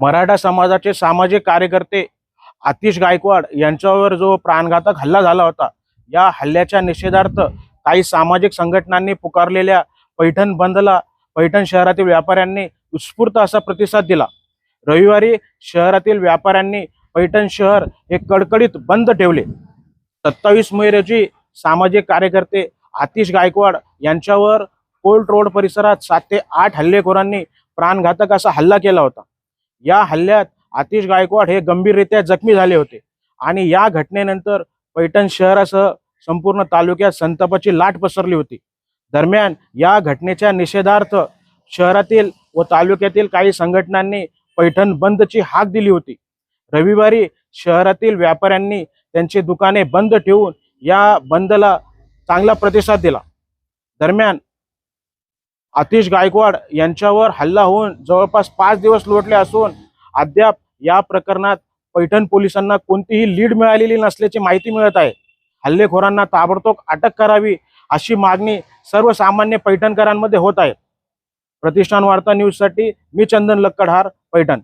मराठा समाजाचे सामाजिक कार्यकर्ते आतिश गायकवाड यांच्यावर जो प्राणघातक हल्ला झाला होता या हल्ल्याच्या निषेधार्थ काही सामाजिक संघटनांनी पुकारलेल्या पैठण बंदला पैठण शहरातील व्यापाऱ्यांनी उत्स्फूर्त असा प्रतिसाद दिला. रविवारी शहरातील व्यापाऱ्यांनी पैठण शहर हे कडकडीत बंद ठेवले. सत्तावीस मे रोजी सामाजिक कार्यकर्ते आतिश गायकवाड यांच्यावर कोल्ट रोड परिसरात सात ते आठ हल्लेखोरांनी प्राणघातक असा हल्ला केला होता. या हल्ल्यात आतिश गायकवाड हे गंभीररित्या जखमी झाले होते. आणि या घटनेनंतर पैठण शहरासह संपूर्ण तालुक्यात संतापाची लाट पसरली होती. दरम्यान या घटनेच्या निषेधार्थ शहरातील व तालुक्यातील काही संघटनांनी पैठण बंदची हाक दिली होती. रविवारी शहरातील व्यापाऱ्यांनी त्यांची दुकाने बंद ठेवून या बंदला चांगला प्रतिसाद दिला. दरम्यान आतिश गायकवाड यांच्यावर हल्ला होऊन जवळपास पाच दिवस लोटले असून अद्याप या प्रकरणात पैठण पोलिसांना कोणतीही लीड मिळालेली नसल्याची माहिती मिळत आहे. हल्लेखोरांना ताबडतोब अटक करावी अशी मागणी सर्वसामान्य पैठणकरांमध्ये होत आहे. प्रतिष्ठान वार्ता न्यूजसाठी मी चंदन लक्कडहार पैठण.